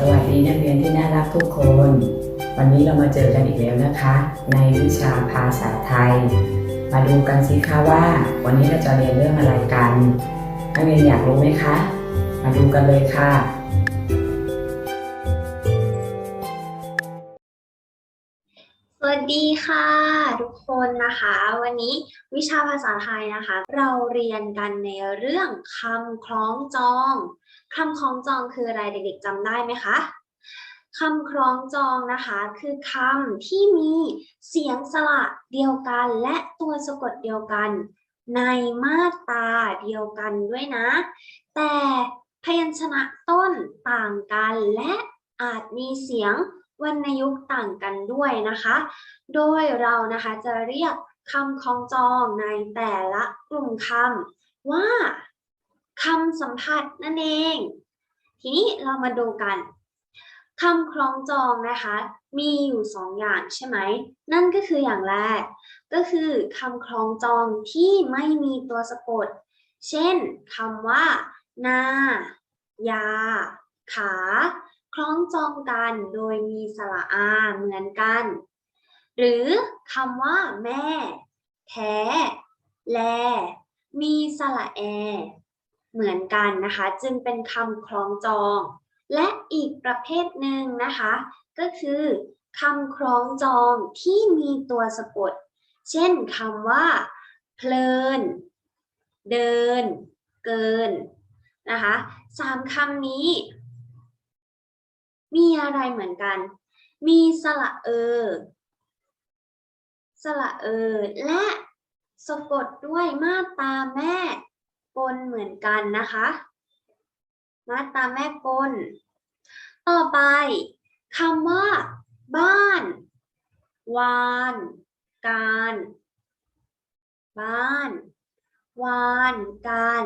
สวัสดีนักเรียนที่น่ารักทุกคน วันนี้เรามาเจอกันอีกแล้วนะคะ ในวิชาภาษาไทย มาดูกันสิคะว่า วันนี้เราจะเรียนเรื่องอะไรกันนักเรียนอยากรู้ไหมคะ มาดูกันเลยค่ะ สวัสดีค่ะ ทุกคนนะคะ วันนี้วิชาภาษาไทยนะคะ เราเรียนกันในเรื่องคำคล้องจอง คำคล้องจองคืออะไรเด็กๆจำได้ไหมคะคำคล้องจองนะคะคือคำที่มีเสียงสระเดียวกัน และตัวสะกดเดียวกัน ในมาตราเดียวกันด้วยนะ แต่พยัญชนะต้นต่างกันและอาจมีเสียงวรรณยุกต์ต่างกันด้วยนะคะ โดยเรานะคะจะเรียกคำคล้องจองในแต่ละกลุ่มคำว่า คำสัมผัสนั่นเอง ทีนี้เรามาดูกันคำคล้องจองนะคะ มีอยู่สองอย่างใช่ไหม นั่นก็คืออย่างแรก ก็คือคำคล้องจองที่ไม่มีตัวสะกด เช่นคำว่า นา ยา ขา คล้องจองกันโดยมีสระอาเหมือนกัน หรือคำว่า แม่ แท้ แล มีสระแอ เหมือนกันนะคะ จึงเป็นคำคล้องจอง และอีกประเภทหนึ่งนะคะ ก็คือคำคล้องจองที่มีตัวสะกด เช่นคำว่า เพลิน เดิน เกินนะคะสามคำนี้ มีอะไรเหมือนกัน มีสระเออ สระเออ และสะกดด้วยมาตราแม่ กลเหมือนกันนะคะ มาตราแม่กล ต่อไปคำว่า บ้าน วาน การ บ้าน วาน การ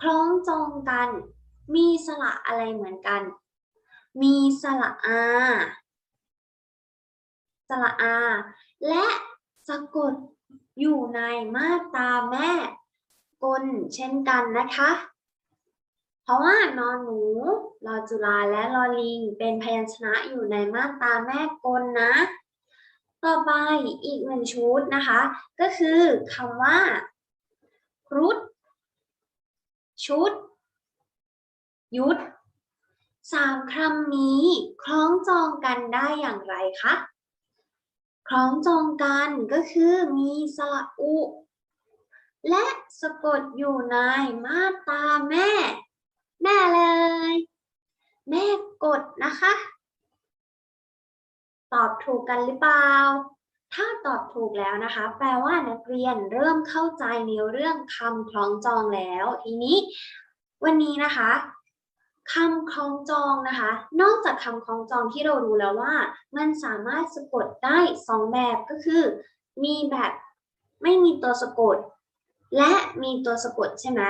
คล้องจองกัน มีสระอะไรเหมือนกัน มีสระอาสระอา และสะกดอยู่ในมาตราแม่ กลเช่นกันนะคะ เพราะว่านอนหนูรอจุฬาและรอลิง เป็นพยัญชนะอยู่ในมาตราแม่กลนะ ต่อไปอีกหนึ่งชุดนะคะ ก็คือคำว่าครุฑชุด ยุดสามคำนี้คล้องจองกันได้อย่างไรคะ คล้องจองกันก็คือมีสระอุ และสะกดอยู่ในมาตาแม่ แม่เลย แม่กดนะคะ ตอบถูกกันหรือเปล่า ถ้าตอบถูกแล้วนะคะ แปลว่านักเรียนเริ่มเข้าใจในเรื่องคำคล้องจองแล้ว ทีนี้ วันนี้นะคะคำคล้องจองนะคะ นอกจากคำคล้องจองที่เรารู้แล้วว่า มันสามารถสะกดได้สองแบบก็คือ มีแบบไม่มีตัวสะกด และมีตัวสะกดใช่ไหม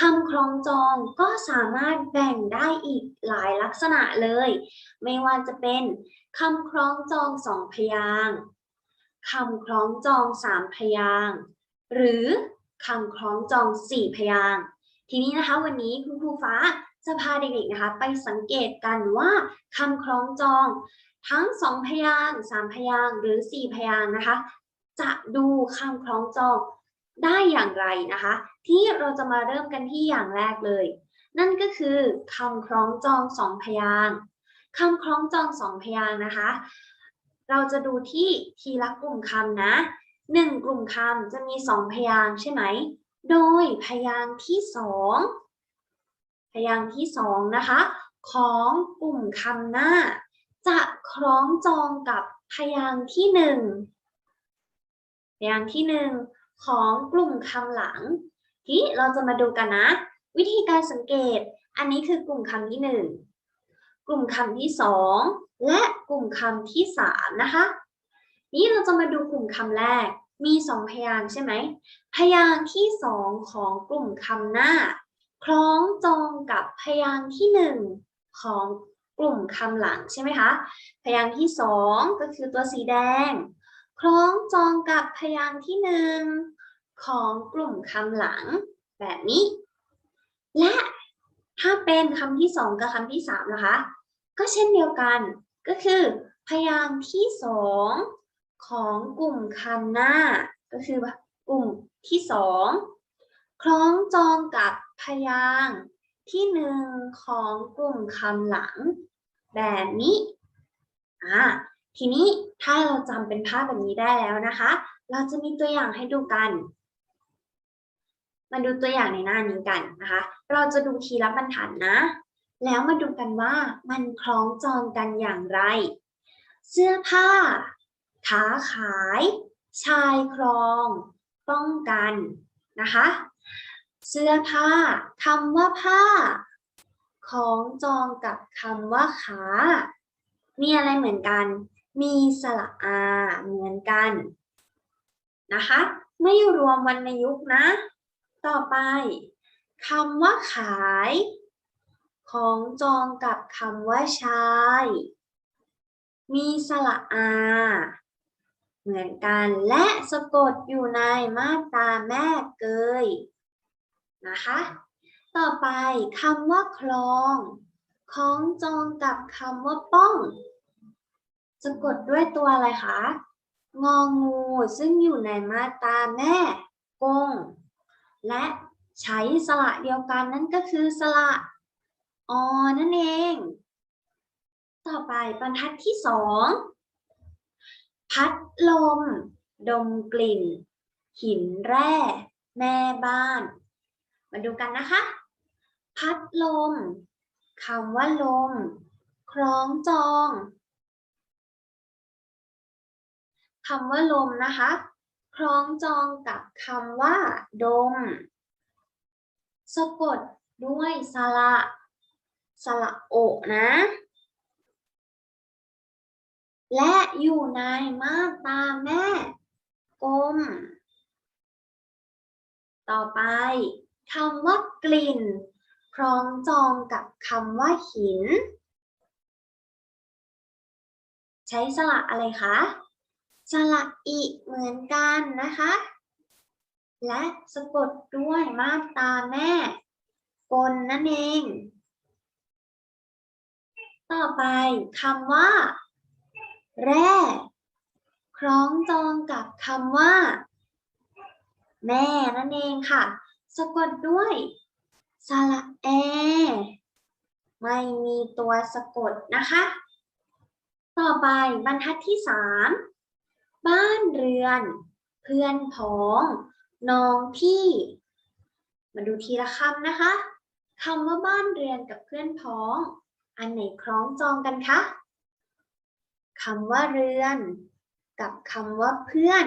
คำคล้องจองก็สามารถแบ่งได้อีกหลายลักษณะเลย ไม่ว่าจะเป็นคำคล้องจองสองพยางคำคล้องจองสามพยางหรือคำคล้องจองสี่พยางทีนี้นะคะวันนี้คุณครูฟ้าจะพาเด็กๆนะคะไปสังเกตกันว่าคำคล้องจองทั้งสองพยางสามพยางหรือสี่พยางนะคะ จะดูคำคล้องจอง ได้อย่างไรนะคะ ที่เราจะมาเริ่มกันที่อย่างแรกเลย นั่นก็คือคำคล้องจองสองพยางคำคล้องจองสองพยางนะคะ เราจะดูที่ทีละกลุ่มคำนะหนึ่งกลุ่มคำจะมีสองพยางใช่ไหม โดยพยางที่สองพยางที่สองนะคะ ของกลุ่มคำหน้า จะคล้องจองกับพยางที่หนึ่งพยางที่หนึ่ง ของกลุ่มคำหลัง ทีนี้เราจะมาดูกันนะ วิธีการสังเกต อันนี้คือกลุ่มคำที่หนึ่งกลุ่มคำที่สองและกลุ่มคำที่สามนะคะ นี้เราจะมาดูกลุ่มคำแรก มีสองพยางค์ใช่ไหม พยางค์ที่สองของกลุ่มคำหน้า คล้องจองกับพยางค์ที่หนึ่งของกลุ่มคำหลังใช่ไหมคะ พยางค์ที่สองก็คือตัวสีแดง คล้องจองกับพยางค์ที่หนึ่งของกลุ่มคำหลังแบบนี้ และถ้าเป็นคำที่สองกับคำที่สามนะคะ ก็เช่นเดียวกันก็คือ พยางค์ที่สองของกลุ่มคำหน้า ก็คือกลุ่มที่สองคล้องจองกับพยางค์ที่หนึ่งของกลุ่มคำหลัง แบบนี้อ่า ทีนี้ถ้าเราจำเป็นภาพแบบนี้ได้แล้วนะคะ เราจะมีตัวอย่างให้ดูกัน มาดูตัวอย่างในหน้านี้กันนะคะ เราจะดูทีละบรรทัดนะแล้วมาดูกันว่ามันคล้องจองกันอย่างไร เสื้อผ้าขาขาย ชายครอง ป้องกันนะคะ เสื้อผ้าคำว่าผ้าของจองกับคำว่าขามีอะไรเหมือนกัน มีสระอาเหมือนกันนะคะ ไม่รวมวรรณยุกต์นะ ต่อไปคำว่าขาย ของจองกับคำว่าชายมีสระอา เหมือนกันและสะกดอยู่ในมาตราแม่เกยนะคะ ต่อไปคำว่าคลองของจองกับคำว่าป้องะกดด้วยตัวอะไรคะ งองูซึ่งอยู่ในมาตราแม่กง และใช้สระเดียวกันนั่นก็คือสระอนั่นเอง ต่อไปบรรทัดที่สองพัดลม ดมกลิ่น หินแร่ แม่บ้าน มาดูกันนะคะ พัดลมคำว่าลม คล้องจอง คำว่าลมนะคะ คล้องจองกับคำว่า ดม สะกดด้วยสระสระโอนะ และอยู่ในมาตาแม่กลม ต่อไปคำว่ากลิ่น คล้องจองกับคำว่าหิน ใช้สระอะไรคะ สระอิเหมือนกันนะคะ และสะกดด้วยมาตาแม่กลนั่นเอง ต่อไปคำว่า แร่คล้องจองกับคำว่า แม่นั่นเองค่ะ สะกดด้วยสระแอ ไม่มีตัวสะกดนะคะ ต่อไปบรรทัดที่สาม บ้านเรือน เพื่อนพ้องน้องพี่ มาดูทีละคำนะคะคำว่าบ้านเรือนกับเพื่อนพ้อง อันไหนคล้องจองกันคะคำว่าเรือน กับคำว่าเพื่อน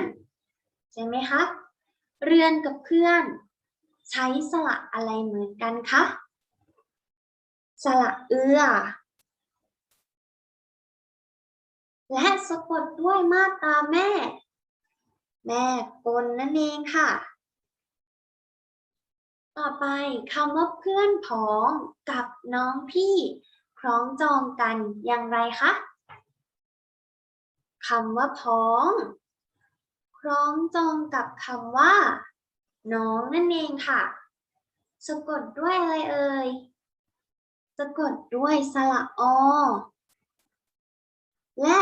ใช่ไหมคะเรือนกับเพื่อน ใช้สระอะไรเหมือนกันคะสระเอือ และสะกดด้วยมาตราแม่ แม่กลนั่นเองค่ะ ต่อไปคำว่าเพื่อนพ้องกับน้องพี่คล้องจองกันอย่างไรคะคำว่าพ้อง คล้องจองกับคำว่า น้องนั่นเองค่ะ สะกดด้วยอะไรเอ่ย สะกดด้วยสระอ และ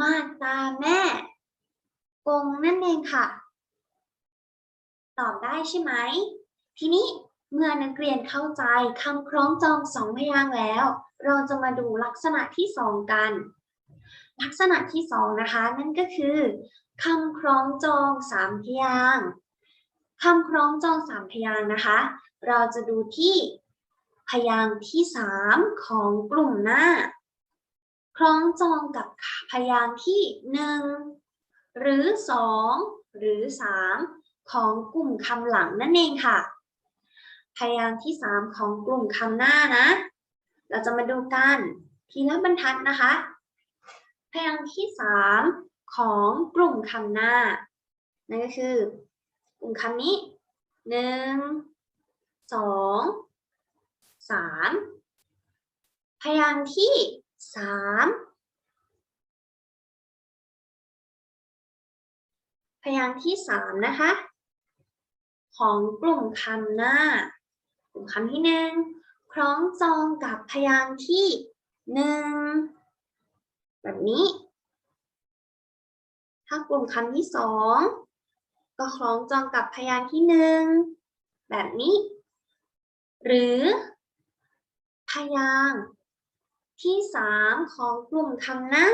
มาตราแม่กงนั่นเองค่ะ ตอบได้ใช่ไหม ทีนี้เมื่อนักเรียนเข้าใจคำคล้องจองสองพยางค์แล้ว เราจะมาดูลักษณะที่สองกัน ลักษณะที่สองนะคะ นั่นก็คือคำคล้องจองสามพยางค์คำคล้องจองสามพยางค์นะคะ เราจะดูที่พยางค์ที่สามของกลุ่มหน้า คล้องจองกับพยางค์ที่หนึ่งหรือสองหรือสามของกลุ่มคำหลังนั่นเองค่ะ พยางค์ที่สามของกลุ่มคำหน้านะ เราจะมาดูกันทีละบรรทัดนะคะ พยางค์ที่สามของกลุ่มคำหน้า นั่นก็คือ กลุ่มคำนี้หนึ่งสองสามพยางค์ที่ สามพยางค์ที่สามนะคะ ของกลุ่มคำหน้า กลุ่มคำที่หนึ่งคล้องจองกับพยางค์ที่หนึ่งแบบนี้ ถ้ากลุ่มคำที่สองก็คล้องจองกับพยางค์ที่หนึ่งแบบนี้ หรือพยางค์ ที่สามของกลุ่มคำหน้า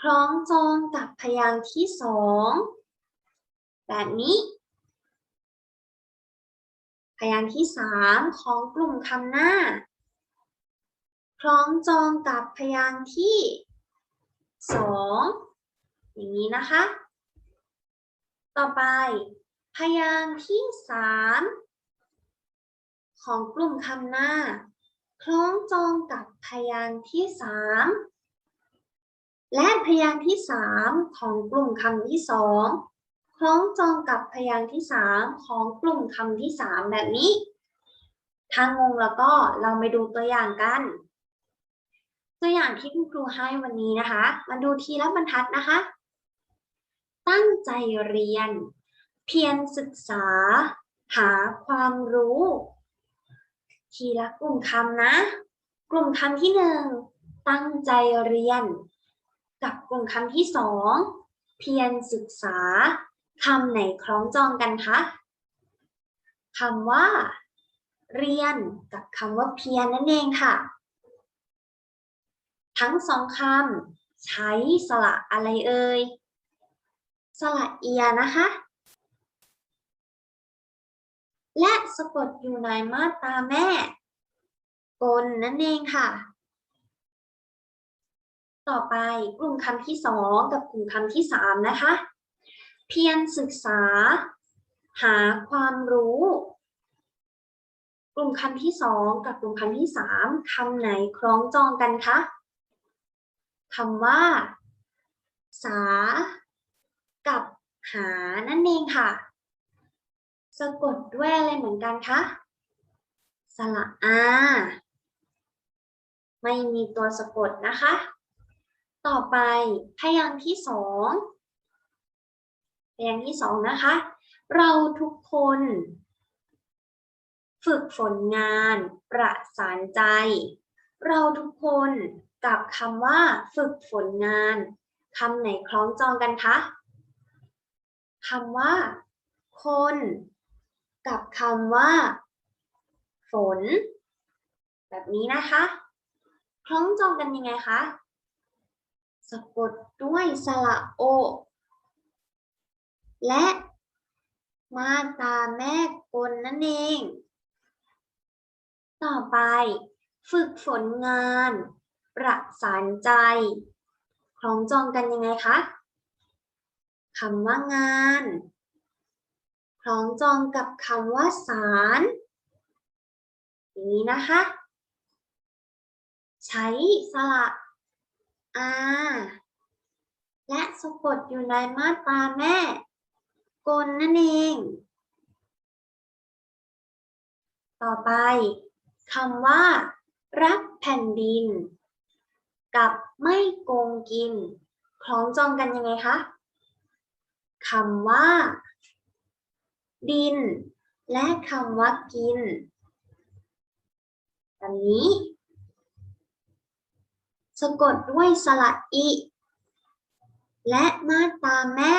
คล้องจองกับพยางค์ที่สองแบบนี้ พยางค์ที่สามของกลุ่มคำหน้า คล้องจองกับพยางค์ที่สองอย่างนี้นะคะ ต่อไป พยางค์ที่สามของกลุ่มคำหน้า คล้องจองกับพยางค์ที่สามและพยางค์ที่สามของกลุ่มคำที่สองคล้องจองกับพยางค์ที่สามของกลุ่มคำที่สามแบบนี้ถ้างงแล้วก็เราไปดูตัวอย่างกัน ตัวอย่างที่คุณครูให้วันนี้นะคะ มาดูทีละบรรทัดนะคะ ตั้งใจเรียน เพียรศึกษา หาความรู้ ทีละกลุ่มคำนะ กลุ่มคำที่หนึ่งตั้งใจเรียน กับกลุ่มคำที่สองเพียรศึกษาคำไหนคล้องจองกันคะคำว่า เรียนกับคำว่าเพียรนั่นเองค่ะ ทั้งสองคำใช้สระอะไรเอ่ยสระเอียนะคะ และสะกดอยู่ในมาตราแม่กลนั่นเองค่ะ ต่อไปกลุ่มคำที่สองกับกลุ่มคำที่สามนะคะ เพียรศึกษา หาความรู้ กลุ่มคำที่สองกับกลุ่มคำที่สามคำไหนคล้องจองกันคะคำว่า สา กับหานั่นเองค่ะ สะกดด้วยอะไรเหมือนกันคะ สระอา ไม่มีตัวสะกดนะคะ ต่อไปพยางค์ที่สองพยางค์ที่สองนะคะ เราทุกคน ฝึกฝนงานประสานใจ เราทุกคนกับคำว่า ฝึกฝนงานคำไหนคล้องจองกันคะคำว่า คน กับคำว่า ฝน แบบนี้นะคะ คล้องจองกันยังไงคะ สะกดด้วยสระโอ และมาตาแม่กลนั่นเอง ต่อไป ฝึกฝนงาน ประสานใจ คล้องจองกันยังไงคะคำว่างาน ล้องจองกับคำว่าสาร อย่างนี้นะคะ ใช้สระอาและสะกดอยู่ในมาตราแม่ กลนั่นเอง ต่อไปคำว่า รักแผ่นดิน กับไม่โกงกิน คล้องจองกันยังไงคะคำว่า ดิน และคำว่ากินแบบนี้ สะกดด้วยสระอิ และมาตาแม่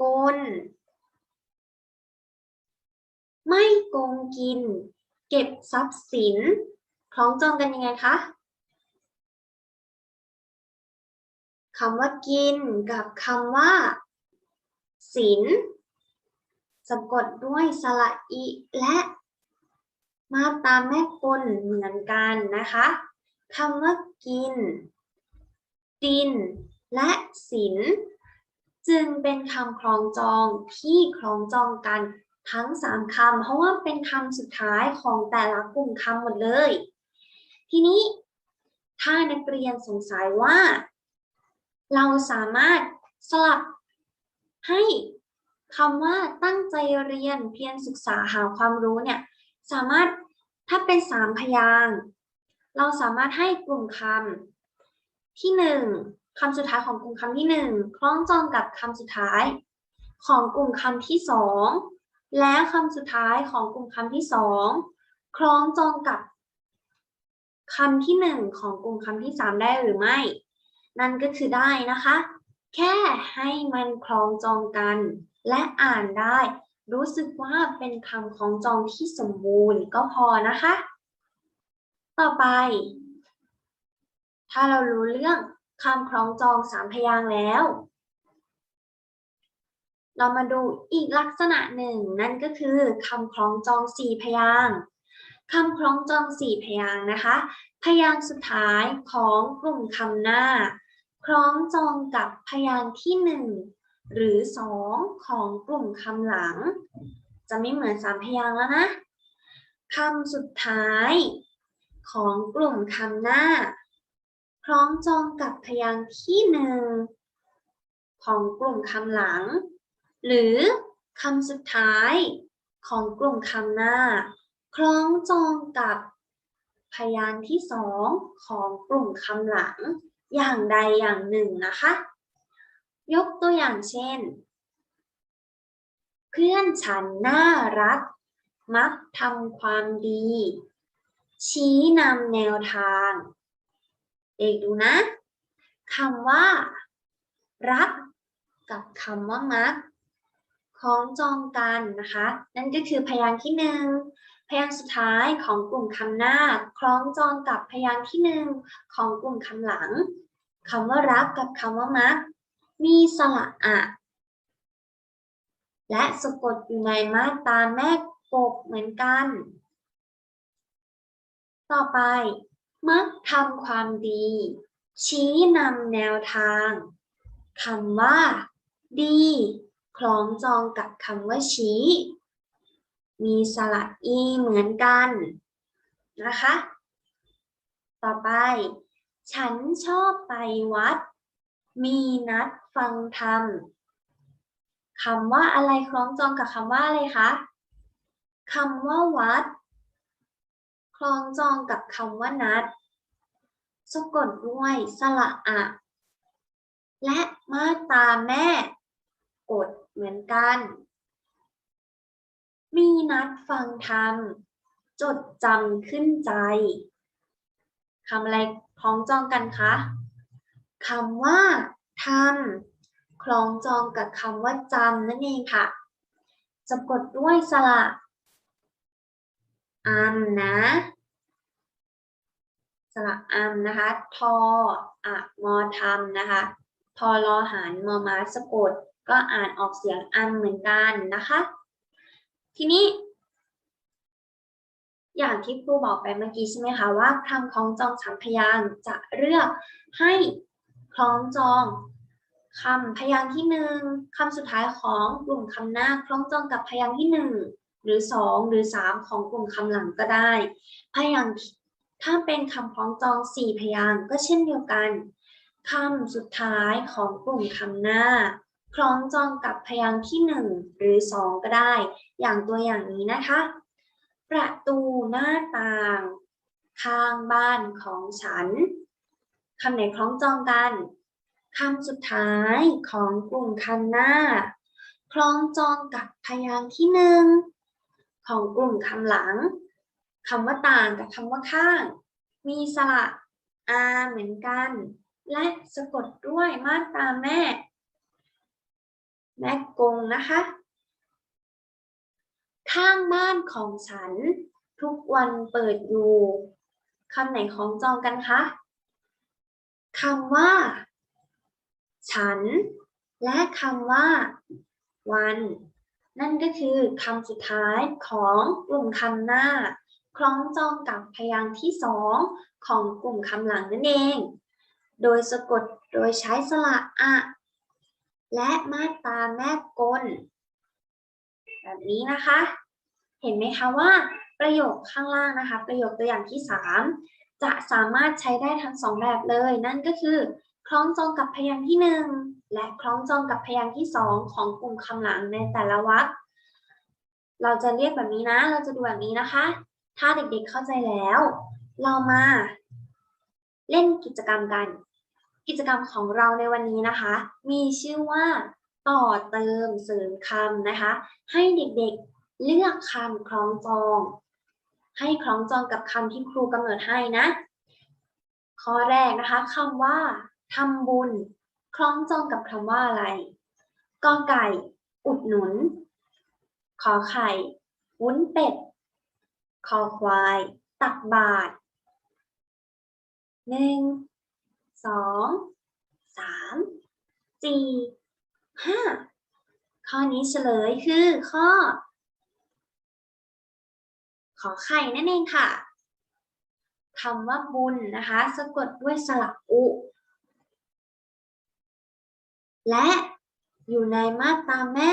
กลไม่โกงกิน เก็บทรัพย์สิน คล้องจองกันยังไงคะคำว่ากินกับคำว่า สิน สะกดด้วยสระอิและมาตราแม่กลเหมือนกันนะคะคำว่ากิน ดิน และสินจึงเป็นคำคล้องจองที่คล้องจองกันทั้งสามคำเพราะว่าเป็นคำสุดท้ายของแต่ละกลุ่มคำหมดเลย ทีนี้ถ้านักเรียนสงสัยว่า เราสามารถสลับให้ คำว่าตั้งใจเรียนเพียรศึกษาหาความรู้เนี่ยสามารถถ้าเป็นสามพยางเราสามารถให้กลุ่มคำที่หนึ่งคำสุดท้ายของกลุ่มคำที่หนึ่งคล้องจองกับคำสุดท้าย ของกลุ่มคำที่สองและคำสุดท้ายของกลุ่มคำที่สองคล้องจองกับคำที่หนึ่งของกลุ่มคำที่สามได้หรือไม่ นั่นก็คือได้นะคะ แค่ให้มันคล้องจองกัน และอ่านได้ รู้สึกว่าเป็นคำคล้องจองที่สมบูรณ์ก็พอนะคะ ต่อไป ถ้าเรารู้เรื่องคำคล้องจองสามพยางค์แล้ว เรามาดูอีกลักษณะหนึ่งนั่นก็คือคำคล้องจองสี่พยางค์คำคล้องจองสี่พยางค์นะคะ พยางค์สุดท้ายของกลุ่มคำหน้า คล้องจองกับพยางค์ที่หนึ่ง หรือสองของกลุ่มคำหลัง จะไม่เหมือนสามพยางค์แล้วนะคำสุดท้ายของกลุ่มคำหน้าคล้องจองกับพยางค์ที่หนึ่งของกลุ่มคำหลัง หรือคำสุดท้ายของกลุ่มคำหน้า คล้องจองกับพยางค์ที่สองของกลุ่มคำหลังอย่างใดอย่างหนึ่งนะคะ ยกตัวอย่างเช่น เพื่อนฉันน่ารัก มักทำความดี ชี้นำแนวทาง เด็กดูนะคำว่า รัก กับคำว่ามักคล้องจองกันนะคะ นั่นก็คือพยางค์ที่หนึ่งพยางค์สุดท้ายของกลุ่มคำหน้า คล้องจองกับพยางค์ที่หนึ่งของกลุ่มคำหลังคำว่ารักกับคำว่ามัก มีสระอะและสะกดอยู่ในมาตราแม่กบเหมือนกัน ต่อไป มักทำความดี ชี้นำแนวทางคำว่า ดีคล้องจองกับคำว่าชี้ มีสระอีเหมือนกันนะคะ ต่อไป ฉันชอบไปวัด มีนัดฟังธรรมคำว่าอะไรคล้องจองกับคำว่าอะไรคะคำว่าวัด คล้องจองกับคำว่านัดสะกดด้วยสระอะ และมาตาแม่กดเหมือนกัน มีนัดฟังธรรม จดจำขึ้นใจคำอะไรคล้องจองกันคะ คำว่าทำคล้องจองกับคำว่าจำนั่นเองค่ะสะกดด้วยสระอัมนะสระอัมนะคะ ทออะมอทำนะคะ ทอรอหารมอมาสะกด ก็อ่านออกเสียงอัมเหมือนกันนะคะ ทีนี้ อย่างที่ครูบอกไปเมื่อกี้ใช่ไหมคะว่าคำคล้องจองสามพยางจะเลือกให้ คล้องจองคำพยางค์ที่หนึ่งคำสุดท้ายของกลุ่มคำหน้าคล้องจองกับพยางค์ที่หนึ่งหรือสองหรือสามของกลุ่มคำหลังก็ได้ พยางค์ถ้าเป็นคำคล้องจองสี่พยางค์ก็เช่นเดียวกันคำสุดท้ายของกลุ่มคำหน้า คล้องจองกับพยางค์ที่หนึ่งหรือสองก็ได้ อย่างตัวอย่างนี้นะคะ ประตูหน้าต่าง ข้างบ้านของฉัน คำไหนคล้องจองกันคำสุดท้ายของกลุ่มคำหน้า คล้องจองกับพยางค์ที่หนึ่งของกลุ่มคำหลังคำว่าต่างกับคำว่าข้าง มีสระอาเหมือนกัน และสะกดด้วยมาตราแม่ แม่กงนะคะ ข้างบ้านของฉัน ทุกวันเปิดอยู่คำไหนของจองกันคะ คำว่า ฉัน และคำว่า วัน นั่นก็คือคำสุดท้ายของกลุ่มคำหน้า คล้องจองกับพยางค์ที่สองของกลุ่มคำหลังนั่นเอง โดยสะกดโดยใช้สระอะ และมาตราแม่กล แบบนี้นะคะ เห็นไหมคะว่าประโยคข้างล่างนะคะ ประโยคตัวอย่างที่3 จะสามารถใช้ได้ทั้งสองแบบเลย นั่นก็คือ คล้องจองกับพยางค์ที่ 1 และคล้องจองกับพยางค์ที่ 2 ของกลุ่มคำหลังในแต่ละวรรคเราจะเรียกแบบนี้นะ เราจะดูแบบนี้นะคะ ถ้าเด็กๆเข้าใจแล้ว เรามาเล่นกิจกรรมกัน กิจกรรมของเราในวันนี้นะคะ มีชื่อว่าต่อเติมเสริมคำนะคะ ให้เด็กๆเลือกคำคล้องจอง ให้คล้องจองกับคำที่ครูกำหนดให้นะ ข้อแรกนะคะคำว่าทำบุญ คล้องจองกับคำว่าอะไรกอไก่ อุดหนุน ขอไข่ วุ้นเป็ด คอควาย ตักบาตรหนึ่งสองสามสี่ห้าข้อนี้เฉลยคือข้อ ขอไข่นั่นเองค่ะคำว่าบุญนะคะ สะกดด้วยสระอุ และอยู่ในมาตราแม่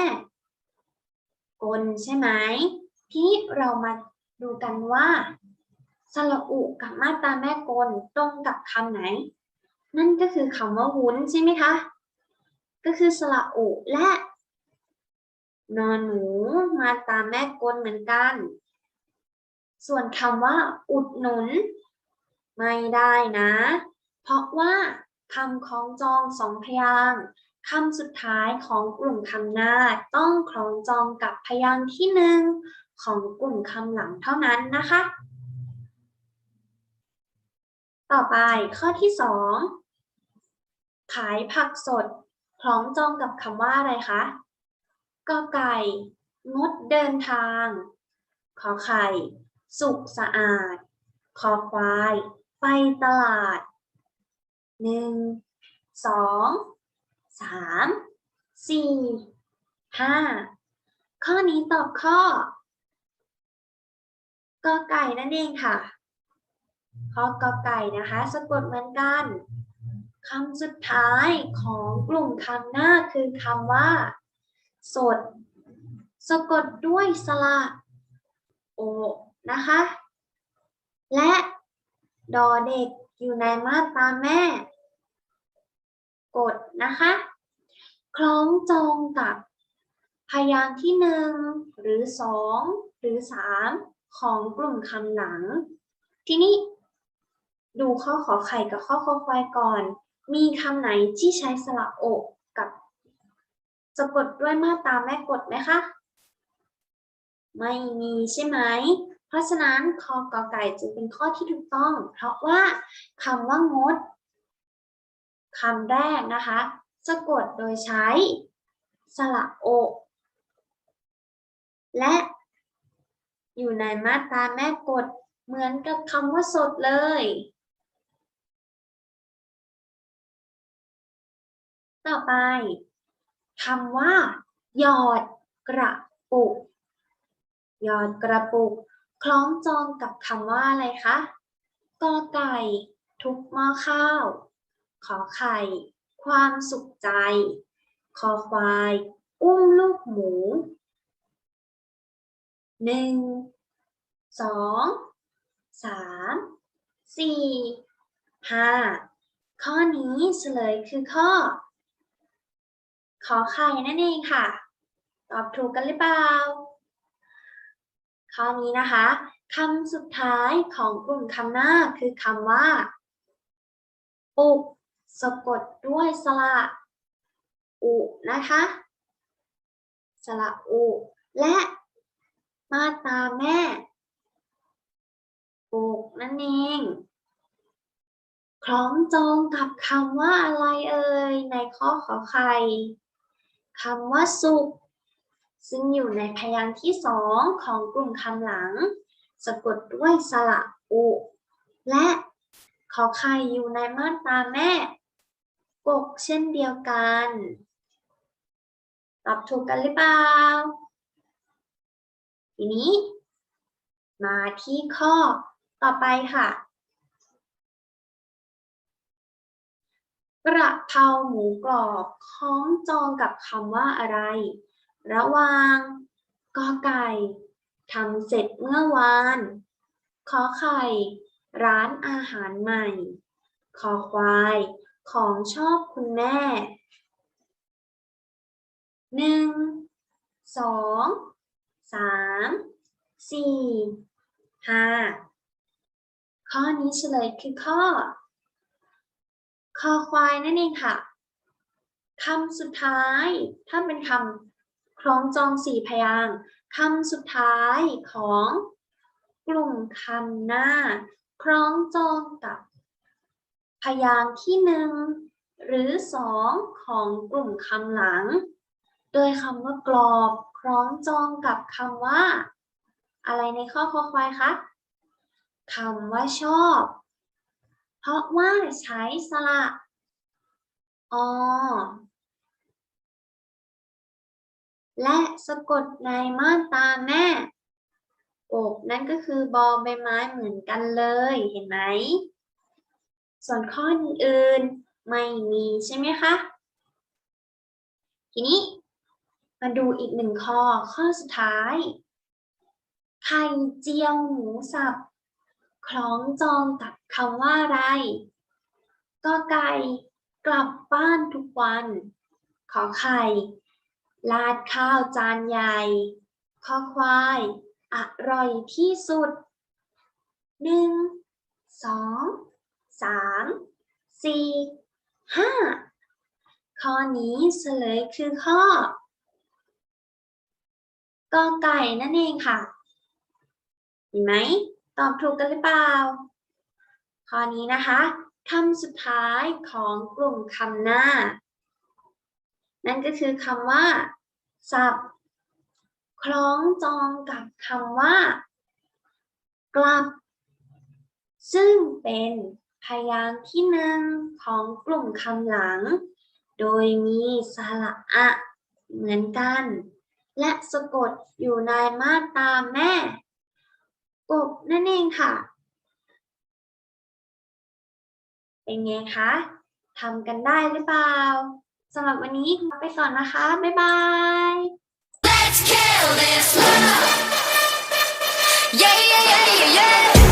กลใช่ไหมที่เรามาดูกันว่าสระอุกับมาตราแม่กลตรงกับคำไหน นั่นก็คือคำว่าวุ้นใช่ไหมคะ ก็คือสระอุและนอนหนูมาตาแม่กลเหมือนกัน ส่วนคำว่าอุดหนุน ไม่ได้นะ เพราะว่าคำคล้องจองสองพยางค์คำสุดท้ายของกลุ่มคำหน้าต้องคล้องจองกับพยางค์ที่หนึ่งของกลุ่มคำหลังเท่านั้นนะคะ ต่อไปข้อที่สองขายผักสดคล้องจองกับคำว่าอะไรคะกอไก่ งดเดินทาง ขอไข่ สุขสะอาด คอควาย ไปตลาดหนึ่งสองสามสี่ห้าข้อนี้ตอบข้อกอไก่นั่นเองค่ะ ข้อกอไก่นะคะสะกดเหมือนกันคำสุดท้ายของกลุ่มคำหน้าคือคำว่า สด สะกดด้วยสระโอ นะคะ และดอเด็กอยู่ในมาตราแม่ กดนะคะ คล้องจองกับพยางค์ที่หนึ่งหรือสองหรือสามของกลุ่มคำหลัง ทีนี้ดูข้อขอไข่กับข้อคอควายก่อน มีคำไหนที่ใช้สระโอกกับสะกดด้วยมาตราแม่กดไหมคะ ไม่มีใช่ไหม เพราะฉะนั้นคอกอไก่จึงเป็นข้อที่ถูกต้อง เพราะว่าคำว่างดคำแรกนะคะสะกดโดยใช้สระโอ และอยู่ในมาตราแม่กดเหมือนกับคำว่าสดเลย ต่อไปคำว่า หยอดกระปุก หยอดกระปุก คล้องจองกับคำว่าอะไรคะกอไก่ทุบหม้อข้าว ขอไข่ ความสุขใจ คอควาย อุ้มลูกหมูหนึ่งสองสามสี่ห้าข้อนี้เฉลยคือข้อ ขอไข่นั่นเองค่ะ ตอบถูกกันหรือเปล่า ข้อนี้นะคะคำสุดท้ายของกลุ่มคำหน้าคือคำว่า ปุก สะกดด้วยสระอุนะคะ สระอุ และมาตาแม่ปุกนั่นเอง คล้องจองกับคำว่าอะไรเอ่ยในข้อขอไข่คำว่าสุข ซึ่งอยู่ในพยางค์ที่สองของกลุ่มคำหลัง สะกดด้วยสระอุ และขอไข่อยู่ในมาตราแม่กกเช่นเดียวกัน ตอบถูกกันหรือเปล่า ทีนี้ มาที่ข้อต่อไปค่ะ กระเพราหมูกรอบคล้องจองกับคำว่าอะไร ระหว่างกอไก่ทำเสร็จเมื่อวาน ขอไข่ ร้านอาหารใหม่คอควายของชอบคุณแม่หนึ่งสองสามสี่ห้าข้อนี้เฉลยคือข้อ คอควายนั่นเองค่ะคำสุดท้ายถ้าเป็นคำ ล้องจองสี่พยางค์คำสุดท้ายของกลุ่มคำหน้า คล้องจองกับพยางค์ที่หนึ่งหรือสองของกลุ่มคำหลัง โดยคำว่ากรอบคล้องจองกับคำว่า อะไรในข้อคอควายคะคำว่าชอบ เพราะว่าใช้สระอ และสะกดในมาตราแม่กบนั่นก็คือบอใบไม้เหมือนกันเลยเห็นไหม ส่วนข้ออื่นๆไม่มีใช่ไหมคะ ทีนี้มาดูอีกหนึ่งข้อข้อสุดท้าย ไข่เจียวหมูสับ คล้องจองกับคำว่าอะไรก็ไก่กลับบ้านทุกวัน ขอไข่ ราดข้าวจานใหญ่ข้อควาย อร่อยที่สุดหนึ่งสองสามสี่ห้าข้อนี้เฉลยคือข้อกอไก่นั่นเองค่ะ เห็นไหม ตอบถูกกันหรือเปล่า ข้อนี้นะคะคำสุดท้ายของกลุ่มคำหน้า นั่นก็คือคำว่า สับ คล้องจองกับคำว่า กลับ ซึ่งเป็นพยางค์ที่หนึ่งของกลุ่มคำหลัง โดยมีสระอะเหมือนกัน และสะกดอยู่ในมาตราแม่ กบนั่นเองค่ะ เป็นไงคะทำกันได้หรือเปล่า สำหรับวันนี้ไปก่อนนะคะ บ๊ายบาย Let's kill this love. Yeah, yeah, yeah, yeah, yeah.